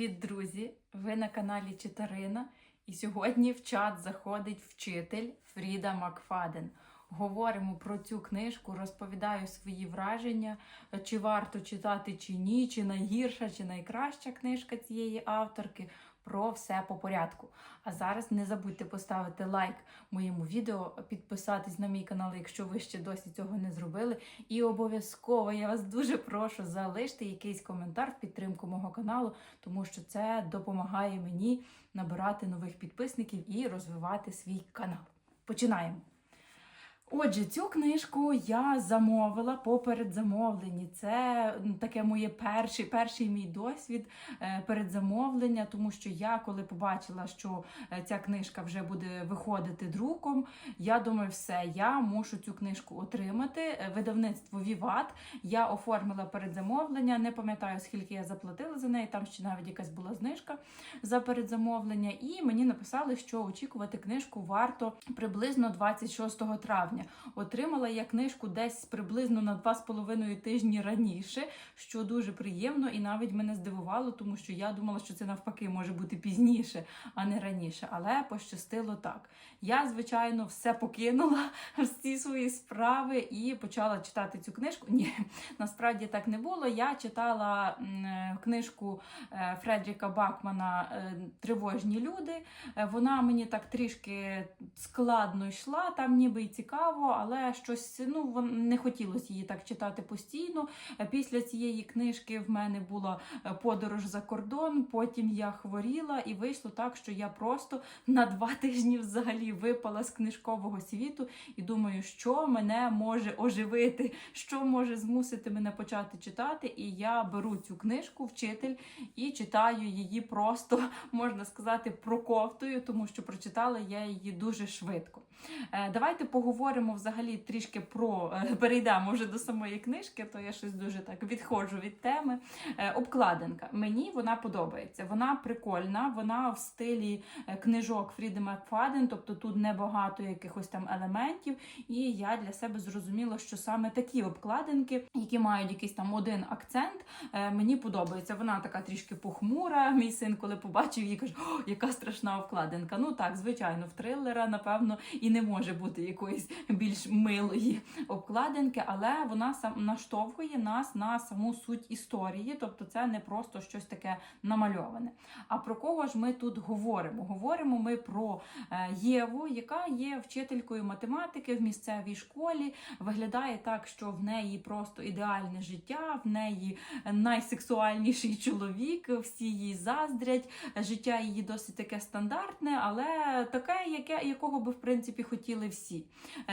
Привіт, друзі! Ви на каналі Читарина. І сьогодні в чат заходить вчитель Фріда Макфаден. Говоримо про цю книжку, розповідаю свої враження, чи варто читати чи ні, чи найгірша, чи найкраща книжка цієї авторки. Про все по порядку. А зараз не забудьте поставити лайк моєму відео, підписатись на мій канал, якщо ви ще досі цього не зробили. І обов'язково я вас дуже прошу залиште якийсь коментар в підтримку мого каналу, тому що це допомагає мені набирати нових підписників і розвивати свій канал. Починаємо. Отже, цю книжку я замовила по передзамовленні. Це таке моє перший, перший мій досвід е, передзамовлення, тому що я, коли побачила, що е, ця книжка вже буде виходити друком, я думаю, все, я мушу цю книжку отримати. Е, Видавництво Віват. Я оформила передзамовлення. Не пам'ятаю, скільки я заплатила за неї. Там ще навіть якась була знижка за передзамовлення. І мені написали, що очікувати книжку варто приблизно 26 травня. Отримала я книжку десь приблизно на 2,5 тижні раніше, що дуже приємно і навіть мене здивувало, тому що я думала, що це навпаки може бути пізніше, а не раніше. Але пощастило так. Я, звичайно, все покинула всі свої справи і почала читати цю книжку. Ні, насправді так не було. Я читала книжку е, Фредріка Бакмана е, Тривожні люди. Е, Вона мені так трішки складно йшла, там ніби й цікаво, але щось ну не хотілося її так читати постійно. Після цієї книжки в мене була е, подорож за кордон. Потім я хворіла, і вийшло так, що я просто на два тижні взагалі випала з книжкового світу і думаю, що мене може оживити, що може змусити мене почати читати. І я беру цю книжку, вчитель, і читаю її просто, можна сказати, проковтую, тому що прочитала я її дуже швидко. Е, Давайте поговоримо взагалі трішки про е, перейдемо вже до самої книжки, то я щось дуже так відходжу від теми. Е, Обкладинка. Мені вона подобається. Вона прикольна, вона в стилі е, книжок Фріди Макфаден, тобто тут небагато якихось там елементів. І я для себе зрозуміла, що саме такі обкладинки, які мають якийсь там один акцент, мені подобається. Вона така трішки похмура. Мій син, коли побачив її, каже, О, яка страшна обкладинка. Ну так, звичайно, в трилера, напевно, і не може бути якоїсь більш милої обкладинки, але вона сам наштовхує нас на саму суть історії, тобто це не просто щось таке намальоване. А про кого ж ми тут говоримо? Говоримо ми про е, Єву, яка є вчителькою математики в місцевій школі. Виглядає так, що в неї просто ідеальне життя, в неї найсексуальніший чоловік, всі їй заздрять. Життя її досить таке стандартне, але таке, яке, якого би в принципі хотіли всі.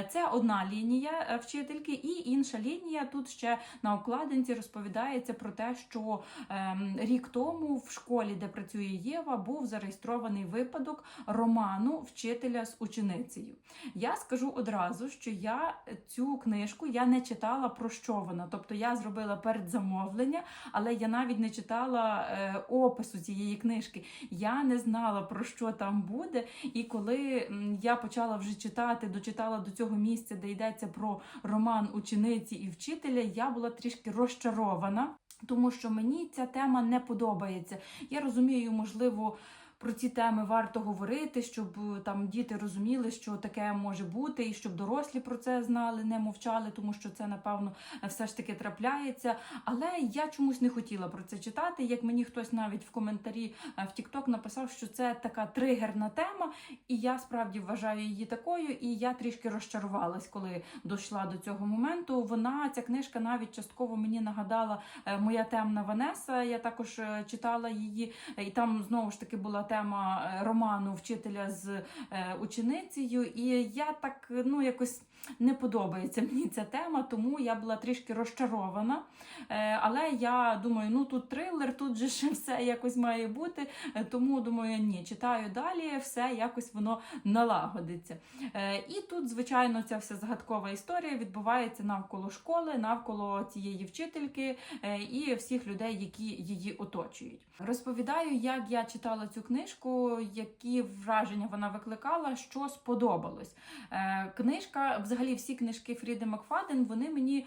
Це одна лінія е, вчительки, і інша лінія тут ще на обкладинці розповідається про те, що ем, рік тому в школі, де працює Єва, був зареєстрований випадок роману вчителя з ученицею. Я скажу одразу, що я цю книжку я не читала про що вона. Тобто я зробила передзамовлення, але я навіть не читала е, опису цієї книжки. Я не знала про що там буде. І коли я почала вже читати, дочитала до цього місця, де йдеться про роман учениці і вчителя, я була трішки розчарована. Тому що мені ця тема не подобається. Я розумію, можливо, про ці теми варто говорити, щоб е, там діти розуміли, що таке може бути, і щоб дорослі про це знали, не мовчали, тому що це, напевно, все ж таки трапляється. Але я чомусь не хотіла про це читати. Як мені хтось навіть в коментарі е, в TikTok написав, що це така тригерна тема, і я справді вважаю її такою. І я трішки розчарувалась, коли дійшла до цього моменту. Вона ця книжка навіть частково мені нагадала е, моя темна Ванеса. Я також читала її, і там знову ж таки була тема е, роману вчителя з е, ученицею. І я так ну якось не подобається мені ця тема, тому я була трішки розчарована. Е, Але я думаю, ну тут трилер, тут же ще все якось має бути. Е, Тому думаю, ні, читаю далі, все якось воно налагодиться. Е, І тут, звичайно, ця вся загадкова історія відбувається навколо школи, навколо цієї вчительки і всіх людей, які її оточують. Розповідаю, як я читала цю книжку, які враження вона викликала, що сподобалось. Книжка, взагалі, всі книжки Фріди Макфаден, вони мені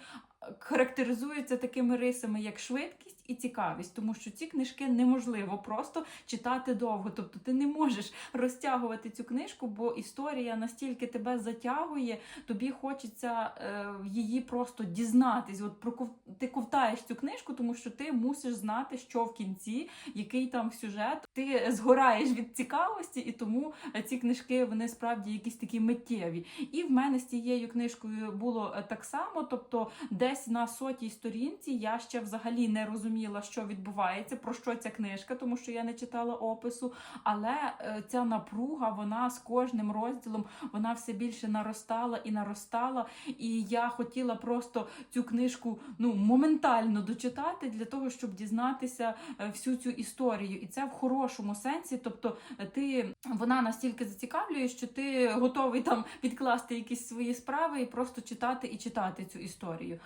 характеризуються такими рисами, як швидкість і цікавість, тому що ці книжки неможливо просто читати довго. Тобто ти не можеш розтягувати цю книжку, бо історія настільки тебе затягує, тобі хочеться е, її просто дізнатись. От про ти ковтаєш цю книжку, тому що ти мусиш знати, що в кінці, який там сюжет. Ти згораєш від цікавості, і тому ці книжки вони справді якісь такі миттєві. І в мене з цією книжкою було е, так само. Тобто, десь на сотій сторінці я ще взагалі не розуміла, що відбувається, про що ця книжка, тому що я не читала опису. Але е, ця напруга, вона з кожним розділом вона все більше наростала і наростала. І я хотіла просто цю книжку ну моментально дочитати для того, щоб дізнатися е, всю цю історію. І це в хорошому сенсі. Тобто, е, ти вона настільки зацікавлює, що ти готовий там відкласти якісь свої справи і просто читати і читати цю історію.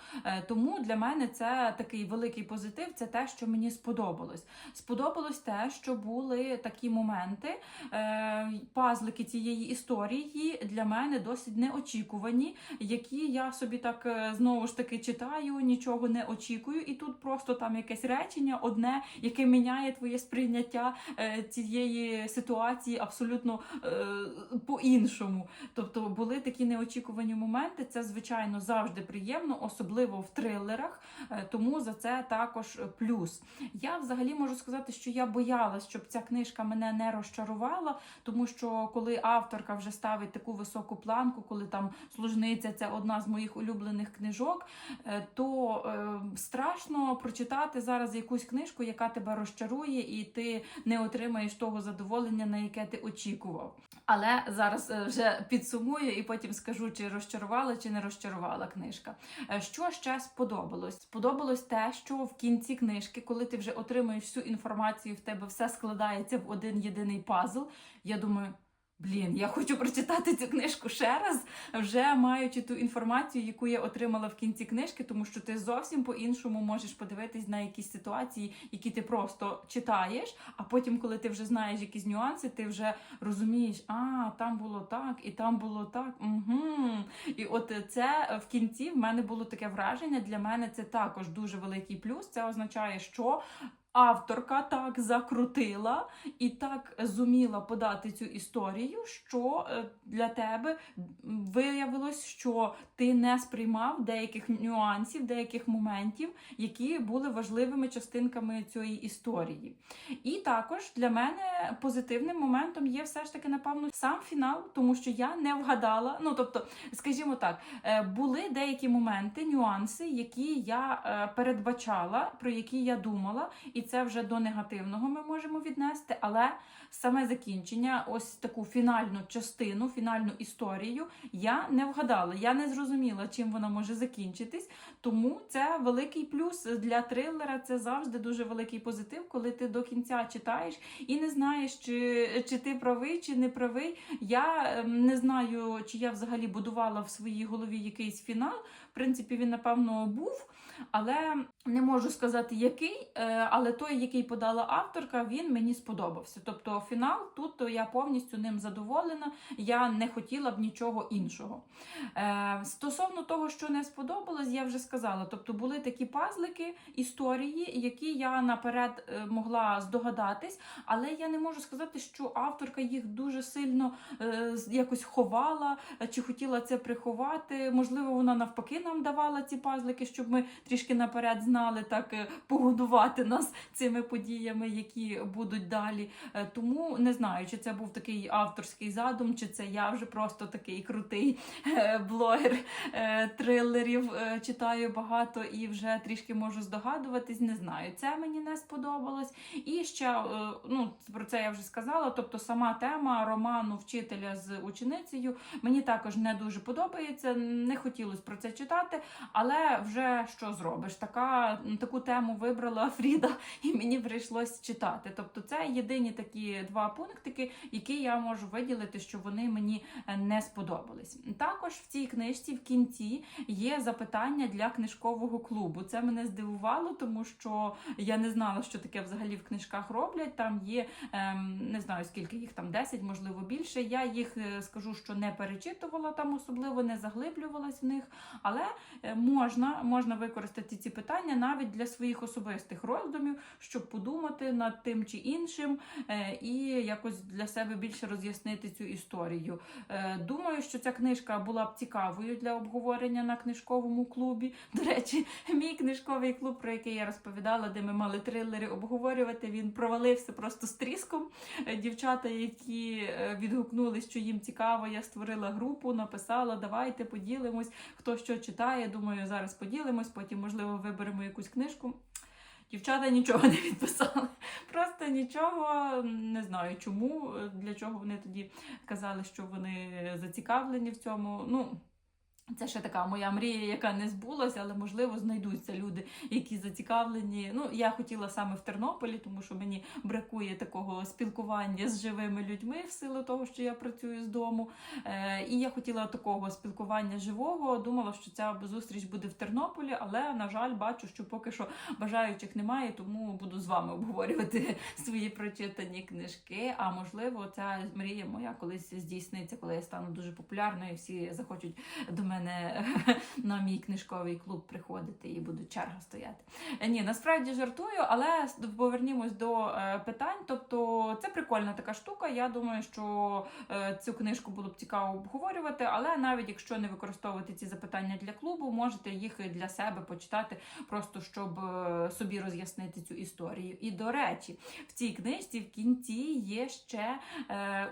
Тому для мене це такий великий позитив. Це те, що мені сподобалось. Сподобалось те, що були такі моменти, е, пазлики цієї історії для мене досить неочікувані, які я собі так е, знову ж таки читаю, нічого не очікую, і тут просто там якесь речення одне, яке міняє твоє сприйняття е, цієї ситуації абсолютно по-іншому. Тобто були такі неочікувані моменти. Це звичайно завжди приємно, особливо в трилерах. Тому за це також плюс. Я взагалі можу сказати, що я боялась, щоб ця книжка мене не розчарувала, тому що коли авторка вже ставить таку високу планку, коли там служниця це одна з моїх улюблених книжок, е, то е, страшно прочитати зараз якусь книжку, яка тебе розчарує, і ти не отримаєш того задоволення, на яке ти очікував. Але зараз е, вже підсумую і потім скажу, чи розчарувала, чи не розчарувала книжка. Е, Що ще сподобалось? Сподобалось те, що в кінці книжки, коли ти вже отримуєш всю інформацію, в тебе все складається в один єдиний пазл. Я думаю. Блін, я хочу прочитати цю книжку ще раз, вже маючи ту інформацію, яку я отримала в кінці книжки, тому що ти зовсім по-іншому можеш подивитись на якісь ситуації, які ти просто читаєш. А потім, коли ти вже знаєш якісь нюанси, ти вже розумієш, а там було так, і там було так. Угу. І от це в кінці в мене було таке враження. Для мене це також дуже великий плюс. Це означає, що. Авторка так закрутила і так зуміла подати цю історію, що е, для тебе виявилось, що ти не сприймав деяких нюансів, деяких моментів, які були важливими частинками цієї історії. І також для мене позитивним моментом є все ж таки, напевно, сам фінал, тому що я не вгадала. Ну тобто, скажімо так, е, були деякі моменти, нюанси, які я е, передбачала, про які я думала, і це вже до негативного ми можемо віднести. Але саме закінчення, ось таку фінальну частину, фінальну історію, я не вгадала. Я не зрозуміла, чим вона може закінчитись. Тому це великий плюс для трилера. Це завжди дуже великий позитив, коли ти до кінця читаєш і не знаєш, чи, чи ти правий, чи не правий. Я ем, не знаю, чи я взагалі будувала в своїй голові якийсь фінал. В принципі, він, напевно, був, але не можу сказати, який. е, Але той, який подала авторка, він мені сподобався. Тобто, фінал тут то я повністю ним задоволена. Я не хотіла б нічого іншого. Е, Стосовно того, що не сподобалось, я вже сказала. Тобто були такі пазлики, історії, які я наперед е, могла здогадатись, але я не можу сказати, що авторка їх дуже сильно е, якось ховала е, чи хотіла це приховати. Можливо, вона навпаки нам давала ці пазлики, щоб ми трішки наперед знали так е, погодувати нас цими подіями, які будуть далі. Е, Тому не знаю, чи це був такий авторський задум, чи це я вже просто такий крутий е, блогер е, трилерів. Читаю багато і вже трішки можу здогадуватись. Не знаю, це мені не сподобалось. І ще ну про це я вже сказала. Тобто, сама тема роману вчителя з ученицею мені також не дуже подобається. Не хотілося про це читати, але вже що зробиш? Така таку тему вибрала Фріда, і мені прийшлось читати. Тобто, це єдині такі два пунктики, які я можу виділити, що вони мені е, не сподобались. Також в цій книжці в кінці є запитання для книжкового клубу. Це мене здивувало, тому що я не знала, що таке взагалі в книжках роблять. Там є ем, не знаю скільки їх там 10, можливо більше. Я їх е, скажу, що не перечитувала там, особливо не заглиблювалась в них. Але е, можна, можна використати ці питання навіть для своїх особистих роздумів, щоб подумати над тим чи іншим е, і якось для себе більше роз'яснити цю історію. Е, Думаю, що ця книжка була б цікавою для обговорення на книжковому клубі. До речі, мій книжковий клуб, про який я розповідала, де ми мали трилери обговорювати, він провалився просто з тріском. Е, Дівчата, які відгукнули, що їм цікаво, я створила групу, написала, давайте поділимось, хто що читає. Думаю, зараз поділимось, потім, можливо, виберемо якусь книжку. Дівчата нічого не відписали. Просто нічого не знаю чому, е, для чого вони тоді казали, що вони зацікавлені в цьому. Ну, це ще така моя мрія, яка не збулася, але можливо знайдуться люди, які зацікавлені. Ну, я хотіла саме в Тернополі, тому що мені бракує такого спілкування з живими людьми в силу того, що я працюю з дому. Е, і я хотіла такого спілкування живого. Думала, що ця зустріч буде в Тернополі, але на жаль, бачу, що поки що бажаючих немає, тому буду з вами обговорювати свої прочитані книжки. А можливо, ця мрія моя колись здійсниться, коли я стану дуже популярною, і всі захочуть до мене на мій книжковий клуб приходити і буде черга стояти. Е, Ні, насправді жартую, але повернімось до е, питань. Тобто, це прикольна така штука. Я думаю, що е, цю книжку було б цікаво обговорювати, але навіть якщо не використовувати ці запитання для клубу, можете їх для себе почитати, просто щоб собі роз'яснити цю історію. І до речі, в цій книжці в кінці є ще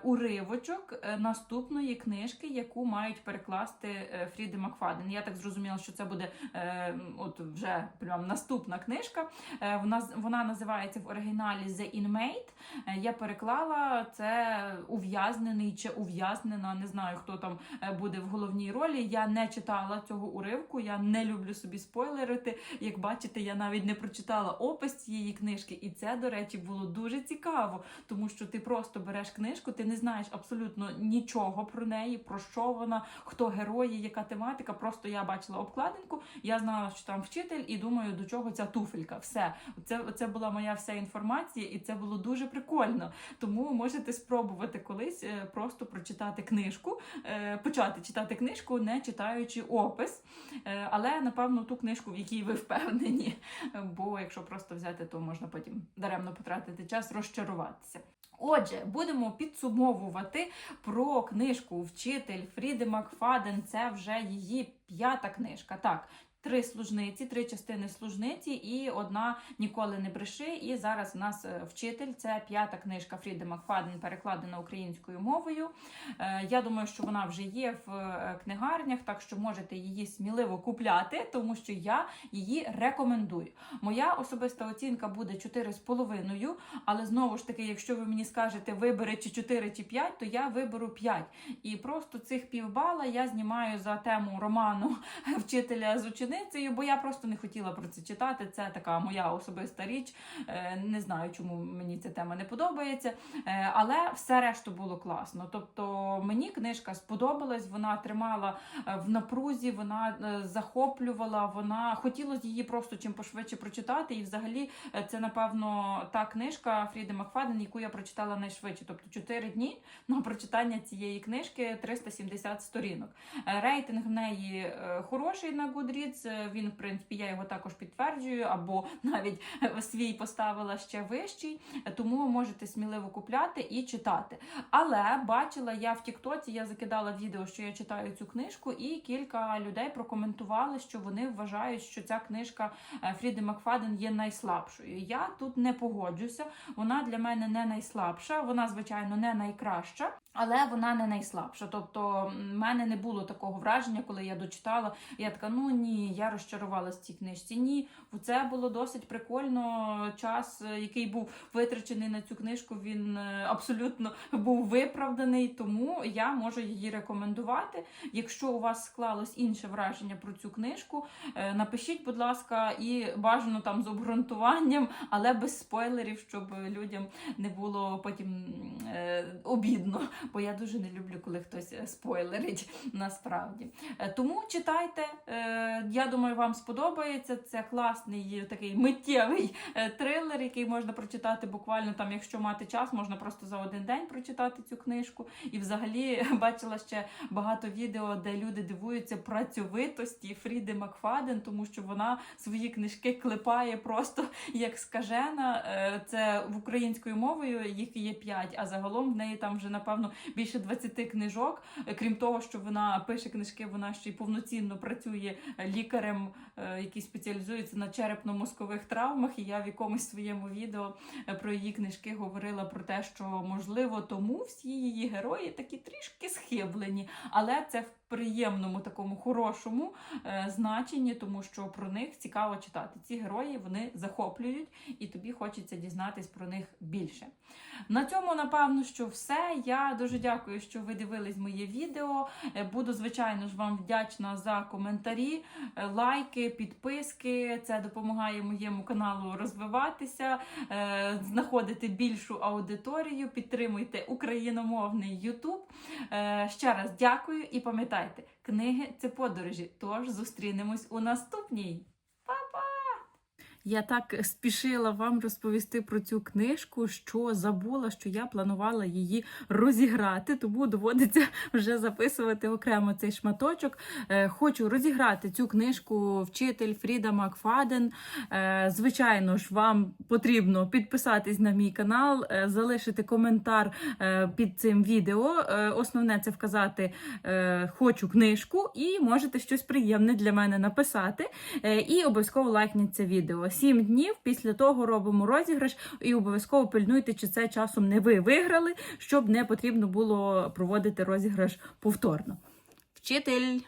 уривочок наступної книжки, яку мають перекласти Фріди Макфаден. Я так зрозуміла, що це буде е, от вже прям наступна книжка. Е, вона вона називається в оригіналі The Inmate. Е, Я переклала це ув'язнений чи ув'язнена. Не знаю, хто там е, буде в головній ролі. Я не читала цього уривку. Я не люблю собі спойлерити. Як бачите, я навіть не прочитала опис цієї книжки, і це, до речі, було дуже цікаво, тому що ти просто береш книжку, ти не знаєш абсолютно нічого про неї, про що вона, хто герої, яка тематика. Просто я бачила обкладинку, я знала, що там вчитель, і думаю, до чого ця туфелька. Все, це, це була моя вся інформація, і це було дуже прикольно. Тому можете спробувати колись е, просто прочитати книжку, е, почати читати книжку, не читаючи опис. Е, Але напевно ту книжку, в якій ви впевнені. Бо якщо просто взяти, то можна потім даремно потратити час, розчаруватися. Отже, будемо підсумовувати про книжку Вчитель Фріди Макфаден. Це вже її п'ята книжка. Так. Три служниці, три частини служниці і одна ніколи не бреши. І зараз у нас е, вчитель. Це п'ята книжка Фріди Макфаден, перекладена українською мовою. Е, Я думаю, що вона вже є в е, книгарнях, так що можете її сміливо купляти, тому що я її рекомендую. Моя особиста оцінка буде 4,5, але знову ж таки, якщо ви мені скажете вибери чи 4 чи 5, то я виберу 5. І просто цих півбала я знімаю за тему роману вчителя з ученицею, бо я просто не хотіла про це читати. Це така моя особиста річ. Е, Не знаю, чому мені ця тема не подобається. Е, Але все решту було класно. Тобто мені книжка сподобалась, вона тримала е, в напрузі, вона захоплювала, вона хотілося її просто чим пошвидше прочитати. І взагалі це, напевно, та книжка Фріди Макфаден, яку я прочитала найшвидше. Тобто 4 дні на прочитання цієї книжки 370 сторінок. Рейтинг в неї хороший на Goodreads, е, Він, в принципі, я його також підтверджую, або навіть е, свій поставила ще вищий. Тому можете сміливо купляти і читати. Але бачила я в Тіктоці, я закидала відео, що я читаю цю книжку, і кілька людей прокоментували, що вони вважають, що ця книжка е, Фріди Макфаден є найслабшою. Я тут не погоджуся. Вона для мене не найслабша, вона, звичайно, не найкраща, але вона не найслабша. Тобто, в мене не було такого враження, коли я дочитала. Я така, ну ні, я розчарувалася в цій книжці. Ні, це було досить прикольно. Час, е, який був витрачений на цю книжку, він е, абсолютно був виправданий. Тому я можу її рекомендувати. Якщо у вас склалось інше враження про цю книжку, е, напишіть, будь ласка, і бажано там з обґрунтуванням, але без спойлерів, щоб людям не було потім обідно бо я дуже не люблю, коли хтось е, спойлерить насправді. Е, Тому читайте. Е, Я думаю, вам сподобається. Це класний такий миттєвий трилер, який можна прочитати буквально там, якщо мати час, можна просто за один день прочитати цю книжку. І взагалі бачила ще багато відео, де люди дивуються працьовитості Фріди Макфаден, тому що вона свої книжки клепає просто як скажена. Це в українською мовою їх є п'ять, а загалом в неї там вже напевно більше 20 книжок. Крім того, що вона пише книжки, вона ще й повноцінно працює лікарем, е, який спеціалізується на черепно-мозкових травмах. І я в якомусь своєму відео е, про її книжки говорила про те, що можливо тому всі її герої такі трішки схиблені, але це в приємному такому хорошому е, значенні, тому що про них цікаво читати. Ці герої вони захоплюють, і тобі хочеться дізнатись про них більше. На цьому, напевно, що все. Я дуже дякую, що ви дивились моє відео. Е, Буду, звичайно ж, вам вдячна за коментарі, е, лайки, підписки. Це допомагає моєму каналу розвиватися, е, знаходити більшу аудиторію. Підтримуйте україномовний. Е, Ще раз дякую і пам'ятайте, книги це подорожі. Тож зустрінемось у наступній. Я так спішила вам розповісти про цю книжку, що забула, що я планувала її розіграти, тому доводиться вже записувати окремо цей шматочок. Е, Хочу розіграти цю книжку вчитель Фріда Макфаден. Е, Звичайно ж, вам потрібно підписатись на мій канал, е, залишити коментар під цим відео. Основне це вказати хочу книжку, і можете щось приємне для мене написати. І обов'язково лайкніть це відео. Сім днів після того робимо розіграш, і обов'язково пильнуйте, чи це часом не ви виграли, щоб не потрібно було проводити розіграш повторно. Вчитель.